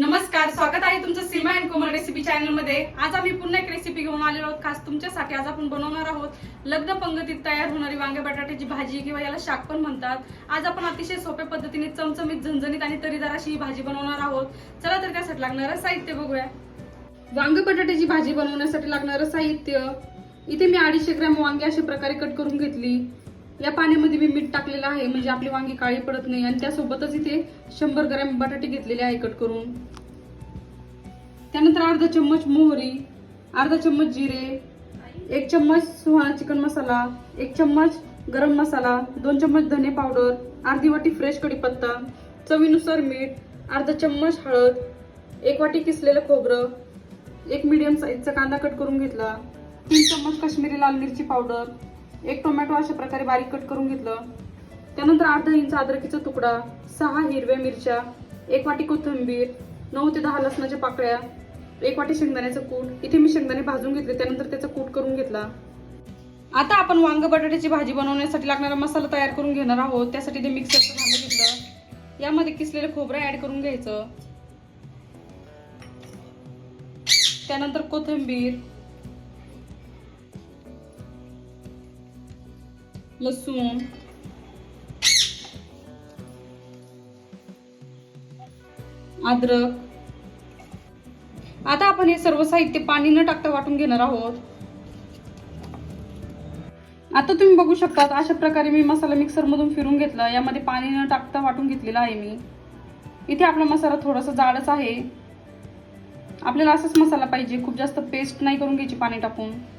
नमस्कार स्वागत आहे तुमचं सीमा अँड कोमल रेसिपी चॅनलमध्ये. आज आम्ही पुन्हा एक रेसिपी घेऊन आलेलो आहोत. खास तुमच्यासाठी आज आपण बनवणार आहोत लग्न पंगतीत तयार होणारी वांगे बटाट्याची भाजी किंवा याला शाक पण म्हणतात. आज आपण अतिशय सोप्या पद्धतीने चमचमीत झणझणीत आणि तरीदार अशी ही भाजी बनवणार आहोत. चला तर त्यासाठी लागणारं साहित्य बघूया. वांगे बटाट्याची भाजी बनवण्यासाठी लागणारं साहित्य. इथे मी अडीचशे ग्रॅम वांगे अशा प्रकारे कट करून घेतली. या पाण्यामध्ये मी मीठ टाकलेलं आहे म्हणजे आपली वांगी काळी पडत नाही. आणि त्यासोबतच इथे शंभर ग्रॅम बटाटे घेतलेले आहे कट करून. त्यानंतर अर्धा चम्मच मोहरी अर्धा चम्मच जिरे एक चम्मच सुहाणा चिकन मसाला एक चम्मच गरम मसाला दोन चम्मच धने पावडर अर्धी वाटी फ्रेश कढीपत्ता चवीनुसार मीठ अर्धा चम्मच हळद एक वाटी किसलेलं खोबरं एक मीडियम साईजचा कांदा कट करून घेतला तीन चम्मच काश्मीरी लाल मिरची पावडर एक टोमॅटो अशा प्रकारे बारीक कट करून घेतलं. त्यानंतर अर्धा इंच अद्रकीचा तुकडा सहा हिरव्या मिरच्या एक वाटी कोथिंबीर नऊ ते दहा लसणाच्या पाकळ्या एक वाटी शेंगदाण्याचं कूट. इथे मी शेंगदाणे भाजून घेतले त्यानंतर त्याचा कूट करून घेतला. आता आपण वांग बटाट्याची भाजी बनवण्यासाठी लागणारा मसाला तयार करून घेणार आहोत. त्यासाठी ते मिक्सरचं भांडं घेतलं. यामध्ये किसलेलं खोबरं ॲड करून घ्यायचं. त्यानंतर कोथिंबीर लसूण. अद्रक. आता आपण हे सर्व साहित्य पाणी न टाकता वाटून घेणार आहोत. आता तुम्ही बघू शकता अशा प्रकारे मी मसाला मिक्सर मधून फिरून घेतला. यामध्ये पाणी न टाकता वाटून घेतलेला आहे मी. इथे आपला मसाला थोडासा जाडच आहे. आपल्याला असाच मसाला पाहिजे. खूप जास्त पेस्ट नाही करून घ्यायची पाणी टाकून.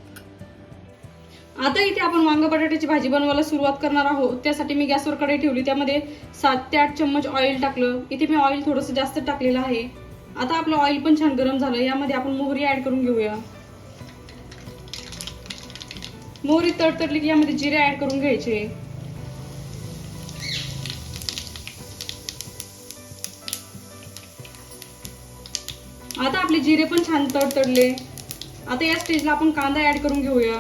आता इथे आपण वांग बटाट्याची भाजी बनवायला सुरुवात करणार आहोत. त्यासाठी मी गॅसवर कढई ठेवली. त्यामध्ये सात ते आठ चम्मच ऑइल टाकलं. इथे मी ऑइल थोडंसं जास्त टाकलेलं आहे. आता आपलं ऑइल पण छान गरम झालं. यामध्ये आपण मोहरी ऍड करून घेऊया. मोहरी तडतडली की यामध्ये जिरे ऍड करून घ्यायचे. आता आपले जिरे पण छान तडतडले. आता या स्टेजला आपण कांदा ऍड करून घेऊया.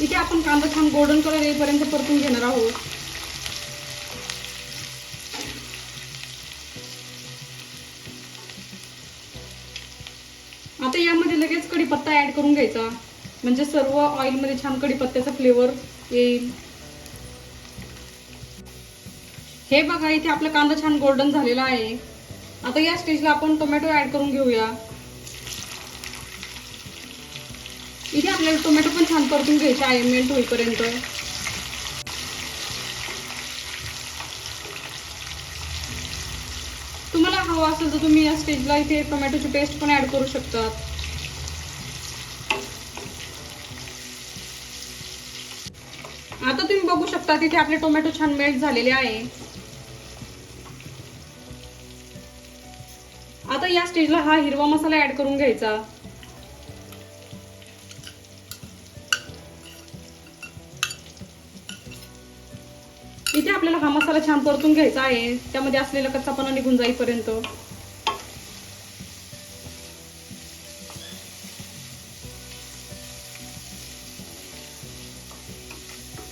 इथे आपण कांदा छान गोल्डन कलर येईपर्यंत परतून घेणार आहोत. आता यामध्ये लगेच कढीपत्ता ऍड करून घ्यायचा. म्हणजे सर्व ऑइलमध्ये छान कढीपत्त्याचा फ्लेवर येईल. हे बघा इथे आपला कांदा छान गोल्डन झालेला आहे. आता या स्टेजला आपण टोमॅटो ऍड करून घेऊया. इथे आपल्याला टोमॅटो पण छान परतून घ्यायचे आहे मेल्ट होईपर्यंत. तुम्हाला हवं असेल तर तुम्ही या स्टेजला इथे टोमॅटोची पेस्ट पण ऍड करू शकतात. आता तुम्ही बघू शकता तिथे आपले टोमॅटो छान मेल्ट झालेले आहे. आता या स्टेजला हा हिरवा मसाला ऍड करून घ्यायचा. इथे आपल्याला हा मसाला छान परतून घ्यायचा आहे. त्यामध्ये असलेला कच्चापणा निघून जाईपर्यंत.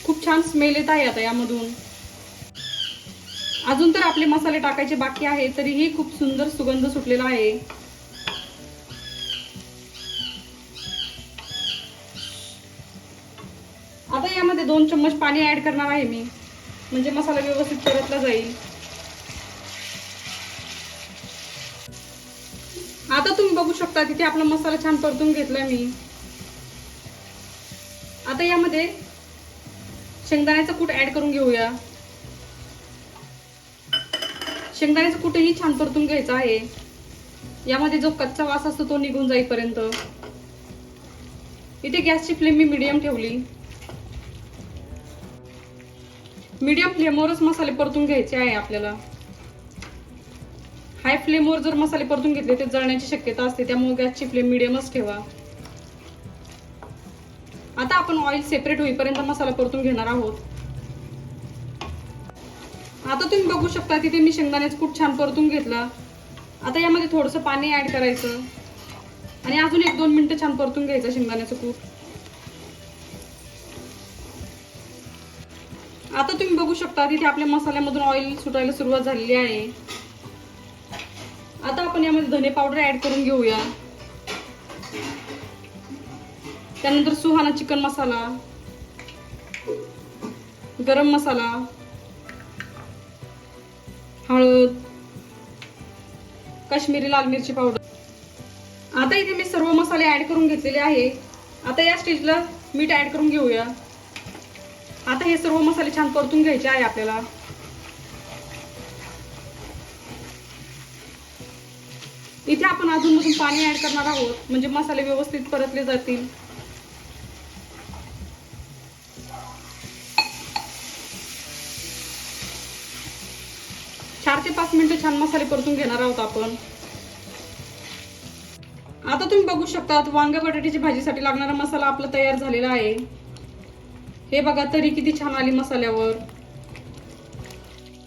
खूप छान स्मेल येत आहे आता यामधून. अजून तर आपले मसाले टाकायचे बाकी आहे तरीही खूप सुंदर सुगंध सुटलेला आहे. आता यामध्ये दोन चम्मच पाणी ऍड करणार आहे मी. म्हणजे मसाला व्यवस्थित परतला जाईल. आता तुम्ही बघू शकता तिथे आपला मसाला छान परतून घेतलाय मी. आता यामध्ये शेंगदाण्याचं कूट ऍड करून घेऊया. शेंगदाण्याचं कुठेही छान परतून घ्यायचं आहे. यामध्ये जो कच्चा वास असतो तो निघून जाईपर्यंत. इथे गॅसची फ्लेम मी मिडियम ठेवली. मीडियम फ्लेमवरच मसाले परतून घ्यायचे आहे आपल्याला. हाय फ्लेमवर जर मसाले परतून घेतले तर जळण्याची शक्यता असते. त्यामुळे गॅसची फ्लेम मिडियमच ठेवा. आता आपण ऑइल सेपरेट होईपर्यंत मसाला परतून घेणार आहोत. आता तुम्ही बघू शकता तिथे मी शेंगदाण्याचं खूप छान परतून घेतला. आता यामध्ये थोडंसं पाणी ऍड करायचं. आणि अजून एक दोन मिनिटं छान परतून घ्यायचं शेंगदाण्याचं कूट. आता तुम्ही बघू शकता तिथे आपल्या मसाल्यामधून ऑइल सुटायला सुरुवात झालेली आहे. आता आपण यामध्ये धने पावडर ऍड करून घेऊया. त्यानंतर सुहाना चिकन मसाला गरम मसाला हळद काश्मीरी लाल मिरची पावडर आता इथे मी सर्व मसाले ऍड करून घेतलेले आहे आता या स्टेजला मीठ ऍड करून घेऊया. आता हे सर्व मसाले छान परतून घ्यायचे आहे आपल्याला. इथे आपण अजून पाणी ऍड करणार आहोत. म्हणजे मसाले व्यवस्थित परतले जातील. चार ते पाच मिनिटं छान मसाले परतून घेणार आहोत आपण. आता तुम्ही बघू शकता वांग्या बटाट्याची भाजीसाठी लागणारा मसाला आपला तयार झालेला आहे. हे बघा तरी किती छान आली मसाल्यावर.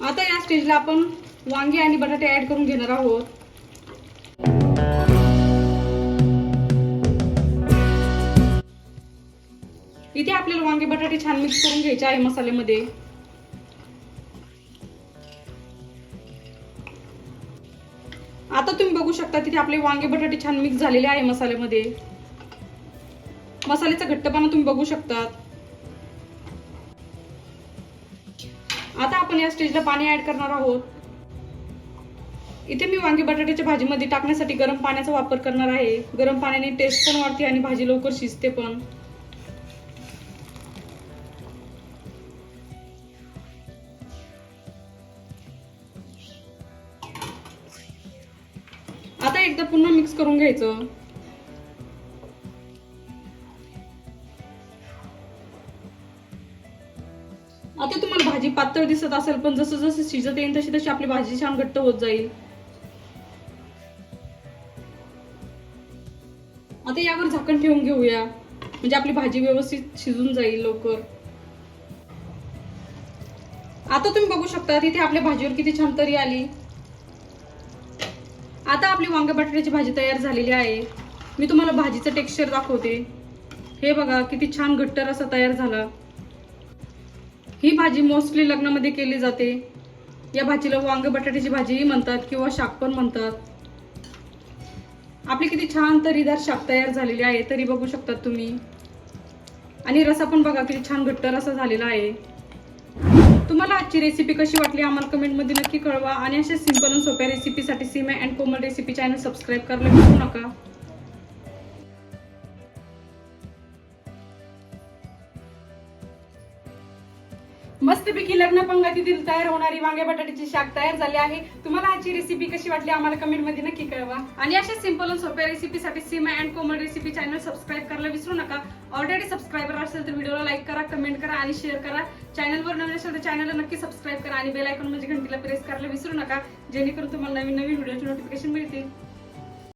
आता या स्टेजला आपण वांगे आणि बटाटे ऍड करून घेणार आहोत. इथे आपल्याला वांगे बटाटे छान मिक्स करून घ्यायचे आहे मसाल्यामध्ये. आता तुम्ही बघू शकता तिथे आपले वांगे बटाटे छान मिक्स झालेले आहे मसाल्यामध्ये. मसाल्याचा घट्टपणा तुम्ही बघू शकतात. आपण या स्टेजला पाणी ऍड करणार आहोत. इथे मी वांगे बटाट्याच्या भाजीमध्ये टाकण्यासाठी गरम पाण्याचा वापर करणार आहे. गरम पाण्याने टेस्ट पण वाढते आणि भाजी लवकर शिजते पण. आता एकदा पुन्हा मिक्स करून घ्यायचं. पातळ दिसत असेल पण जसं जसं शिजत येईल तशी तशी आपली भाजी छान घट्ट होत जाईल. आता यावर झाकण ठेवून घेऊया. म्हणजे आपली भाजी व्यवस्थित शिजून जाईल लवकर. आता तुम्ही बघू शकता तिथे आपल्या भाजीवर किती छान तरी आली. आता आपली वांग्या बटाट्याची भाजी तयार झालेली आहे. मी तुम्हाला भाजीचं टेक्स्चर दाखवते. हे बघा किती छान घट्टर असा तयार झाला. ही भाजी मोस्टली लग्नामध्ये केली जाते. या भाजीला वांग बटाट्याची भाजीही म्हणतात किंवा शाक पण म्हणतात. आपली किती छान तरीदार शाक तयार झालेली आहे तरी बघू शकतात तुम्ही. आणि रसा पण बघा किती छान घट्ट रसा झालेला आहे. तुम्हाला आजची रेसिपी कशी वाटली आम्हाला कमेंटमध्ये नक्की कळवा. आणि अशा सिंपल आणि सोप्या रेसिपीसाठी Seema and Komal recipe channel subscribe करायला विसरू नका. मस्तपैकी लग्न पंगतीतील तयार होणारी वांग्या बटाट्याची शाक तयार झाली आहे. तुम्हाला आजची रेसिपी कशी वाटली आम्हाला कमेंटमध्ये नक्की कळवा. आणि अशा सिंपल आणि सोप्या रेसिपीसाठी Seema and Komal recipe channel subscribe करायला विसरू नका. ऑलरेडी सबस्क्रायबर असेल तर व्हिडिओला लाईक करा कमेंट करा आणि शेअर करा. चॅनलवर नवीन असेल तर चॅनलला नक्की सबस्क्राईब करा आणि बेल आयकॉन म्हणजे घंटीला प्रेस करायला विसरू नका. जेणेकरून तुम्हाला नवीन नवीन व्हिडिओची नोटिफिकेशन मिळतील.